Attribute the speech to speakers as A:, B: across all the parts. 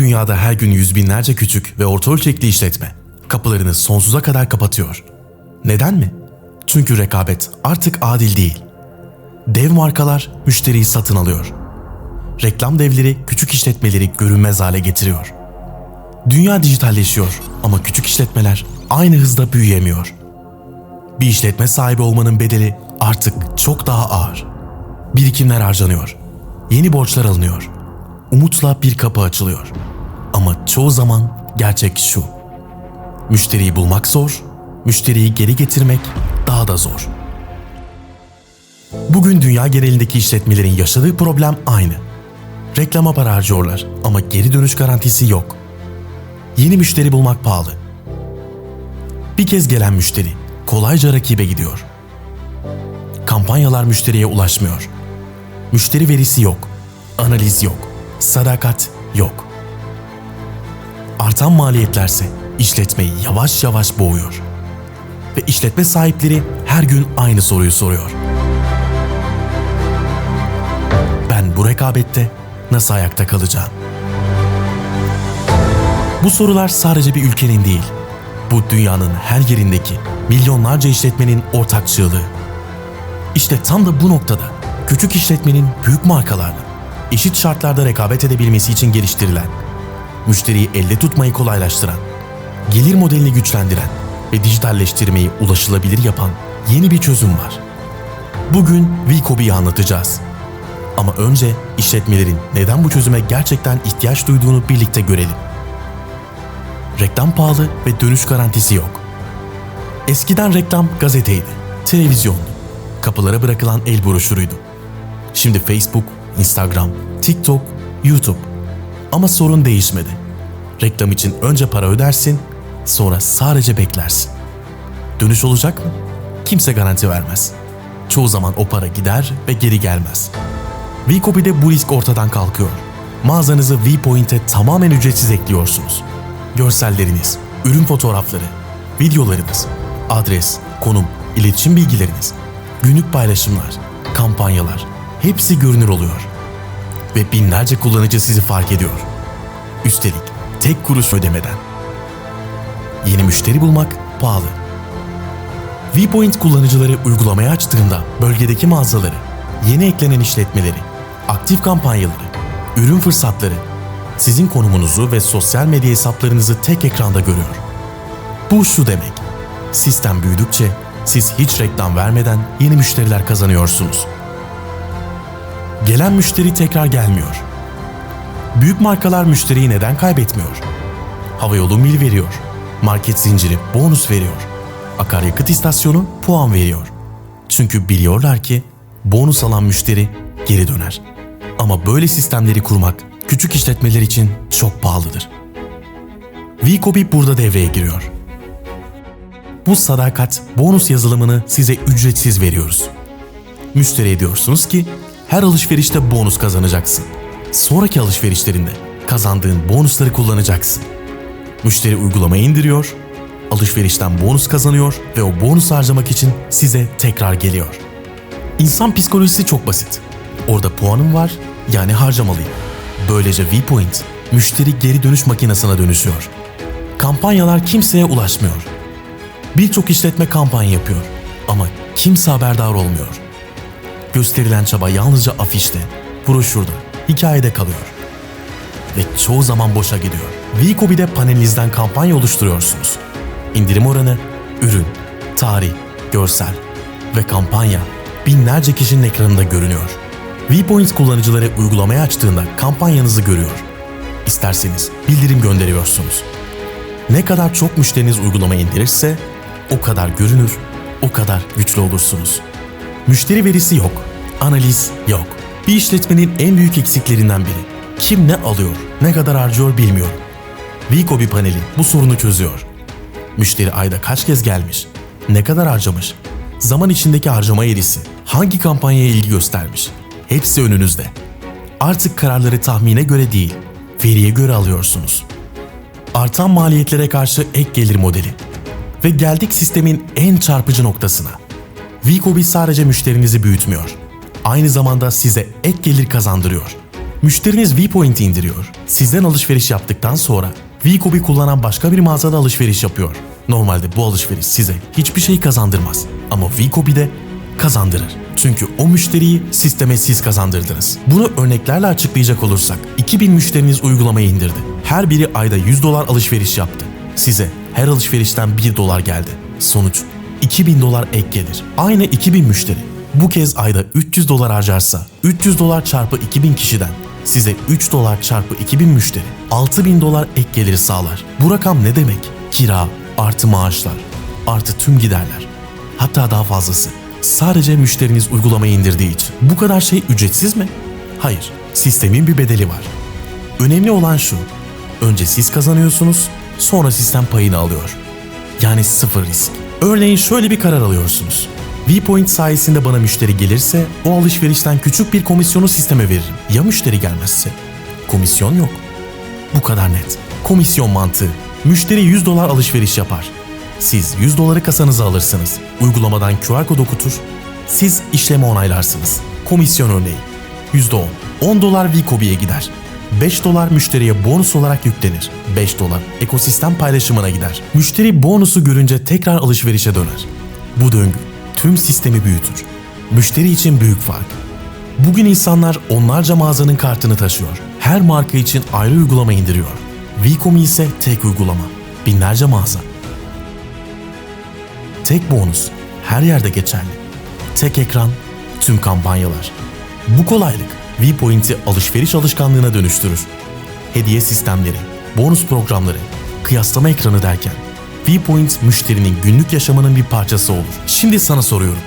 A: Dünyada her gün yüz binlerce küçük ve orta ölçekli işletme kapılarını sonsuza kadar kapatıyor. Neden mi? Çünkü rekabet artık adil değil. Dev markalar müşteriyi satın alıyor. Reklam devleri küçük işletmeleri görünmez hale getiriyor. Dünya dijitalleşiyor ama küçük işletmeler aynı hızda büyüyemiyor. Bir işletme sahibi olmanın bedeli artık çok daha ağır. Birikimler harcanıyor. Yeni borçlar alınıyor. Umutla bir kapı açılıyor. Ama çoğu zaman gerçek şu. Müşteriyi bulmak zor, müşteriyi geri getirmek daha da zor. Bugün dünya genelindeki işletmelerin yaşadığı problem aynı. Reklama para harcıyorlar ama geri dönüş garantisi yok. Yeni müşteri bulmak pahalı. Bir kez gelen müşteri kolayca rakibe gidiyor. Kampanyalar müşteriye ulaşmıyor. Müşteri verisi yok. Analiz yok. Sadakat yok. Artan maliyetlerse işletmeyi yavaş yavaş boğuyor. Ve işletme sahipleri her gün aynı soruyu soruyor. Ben bu rekabette nasıl ayakta kalacağım? Bu sorular sadece bir ülkenin değil, bu dünyanın her yerindeki milyonlarca işletmenin ortak çığlığı. İşte tam da bu noktada küçük işletmenin büyük markalarla eşit şartlarda rekabet edebilmesi için geliştirilen, müşteriyi elde tutmayı kolaylaştıran, gelir modelini güçlendiren ve dijitalleştirmeyi ulaşılabilir yapan yeni bir çözüm var. Bugün Vkobi'yi anlatacağız. Ama önce işletmelerin neden bu çözüme gerçekten ihtiyaç duyduğunu birlikte görelim. Reklam pahalı ve dönüş garantisi yok. Eskiden reklam gazeteydi, televizyondu, kapılara bırakılan el broşürüydü. Şimdi Facebook, Instagram, TikTok, YouTube. Ama sorun değişmedi. Reklam için önce para ödersin, sonra sadece beklersin. Dönüş olacak mı? Kimse garanti vermez. Çoğu zaman o para gider ve geri gelmez. Vkopi'de bu risk ortadan kalkıyor. Mağazanızı Vpoint'e tamamen ücretsiz ekliyorsunuz. Görselleriniz, ürün fotoğrafları, videolarınız, adres, konum, iletişim bilgileriniz, günlük paylaşımlar, kampanyalar hepsi görünür oluyor. Ve binlerce kullanıcı sizi fark ediyor. Üstelik tek kuruş ödemeden. Yeni müşteri bulmak pahalı. Vpoint kullanıcıları uygulamayı açtığında bölgedeki mağazaları, yeni eklenen işletmeleri, aktif kampanyaları, ürün fırsatları, sizin konumunuzu ve sosyal medya hesaplarınızı tek ekranda görüyor. Bu şu demek. Sistem büyüdükçe siz hiç reklam vermeden yeni müşteriler kazanıyorsunuz. Gelen müşteri tekrar gelmiyor. Büyük markalar müşteriyi neden kaybetmiyor? Havayolu mil veriyor. Market zinciri bonus veriyor. Akaryakıt istasyonu puan veriyor. Çünkü biliyorlar ki bonus alan müşteri geri döner. Ama böyle sistemleri kurmak küçük işletmeler için çok pahalıdır. Vkobi burada devreye giriyor. Bu sadakat bonus yazılımını size ücretsiz veriyoruz. Müşteri ediyorsunuz ki her alışverişte bonus kazanacaksın. Sonraki alışverişlerinde kazandığın bonusları kullanacaksın. Müşteri uygulamayı indiriyor, alışverişten bonus kazanıyor ve o bonus harcamak için size tekrar geliyor. İnsan psikolojisi çok basit. Orada puanım var, yani harcamalıyım. Böylece Vpoint, müşteri geri dönüş makinesine dönüşüyor. Kampanyalar kimseye ulaşmıyor. Birçok işletme kampanya yapıyor ama kimse haberdar olmuyor. Gösterilen çaba yalnızca afişte, broşürde, hikayede kalıyor. Ve çoğu zaman boşa gidiyor. Vkobi'de panelinizden kampanya oluşturuyorsunuz. İndirim oranı, ürün, tarih, görsel ve kampanya binlerce kişinin ekranında görünüyor. Vpoint kullanıcıları uygulamayı açtığında kampanyanızı görüyor. İsterseniz bildirim gönderiyorsunuz. Ne kadar çok müşteriniz uygulamayı indirirse o kadar görünür, o kadar güçlü olursunuz. Müşteri verisi yok, analiz yok. Bir işletmenin en büyük eksiklerinden biri. Kim ne alıyor, ne kadar harcıyor bilmiyor. Vkobi paneli bu sorunu çözüyor. Müşteri ayda kaç kez gelmiş, ne kadar harcamış, zaman içindeki harcama eğrisi, hangi kampanyaya ilgi göstermiş, hepsi önünüzde. Artık kararları tahmine göre değil, veriye göre alıyorsunuz. Artan maliyetlere karşı ek gelir modeli. Ve geldik sistemin en çarpıcı noktasına. Vkobi sadece müşterinizi büyütmüyor. Aynı zamanda size ek gelir kazandırıyor. Müşteriniz Vpoint'i indiriyor. Sizden alışveriş yaptıktan sonra Vkobi kullanan başka bir mağazada alışveriş yapıyor. Normalde bu alışveriş size hiçbir şey kazandırmaz. Ama Vkobi'de kazandırır. Çünkü o müşteriyi sisteme siz kazandırdınız. Bunu örneklerle açıklayacak olursak 2000 müşteriniz uygulamayı indirdi. Her biri ayda 100 dolar alışveriş yaptı. Size her alışverişten 1 dolar geldi. Sonuç 2000 dolar ek gelir. Aynı 2000 müşteri bu kez ayda 300 dolar harcarsa 300 dolar çarpı 2000 kişiden size 3 dolar çarpı 2000 müşteri 6000 dolar ek geliri sağlar. Bu rakam ne demek? Kira, artı maaşlar, artı tüm giderler. Hatta daha fazlası. Sadece müşteriniz uygulamayı indirdiği için. Bu kadar şey ücretsiz mi? Hayır. Sistemin bir bedeli var. Önemli olan şu. Önce siz kazanıyorsunuz, sonra sistem payını alıyor. Yani sıfır risk. Örneğin şöyle bir karar alıyorsunuz. Vpoint sayesinde bana müşteri gelirse o alışverişten küçük bir komisyonu sisteme veririm. Ya müşteri gelmezse? Komisyon yok. Bu kadar net. Komisyon mantığı. Müşteri 100 dolar alışveriş yapar. Siz 100 doları kasanıza alırsınız. Uygulamadan QR kod okutur. Siz işlemi onaylarsınız. Komisyon örneği. %10. 10 dolar Vkobi'ye gider. 5 dolar müşteriye bonus olarak yüklenir. 5 dolar ekosistem paylaşımına gider. Müşteri bonusu görünce tekrar alışverişe döner. Bu döngü tüm sistemi büyütür. Müşteri için büyük fark. Bugün insanlar onlarca mağazanın kartını taşıyor. Her marka için ayrı uygulama indiriyor. Vcomi ise tek uygulama. Binlerce mağaza. Tek bonus. Her yerde geçerli. Tek ekran, tüm kampanyalar. Bu kolaylık Vpoint'i alışveriş alışkanlığına dönüştürür. Hediye sistemleri, bonus programları, kıyaslama ekranı derken Vpoint müşterinin günlük yaşamının bir parçası olur. Şimdi sana soruyorum.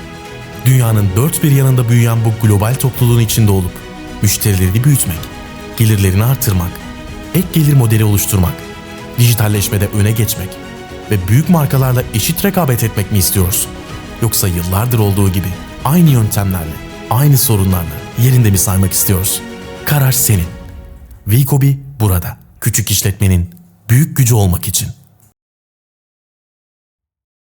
A: Dünyanın dört bir yanında büyüyen bu global topluluğun içinde olup müşterileri büyütmek, gelirlerini artırmak, ek gelir modeli oluşturmak, dijitalleşmede öne geçmek ve büyük markalarla eşit rekabet etmek mi istiyorsun? Yoksa yıllardır olduğu gibi aynı yöntemlerle, aynı sorunlarla yerinde mi saymak istiyorsun? Karar senin. Vkobi burada. Küçük işletmenin büyük gücü olmak için.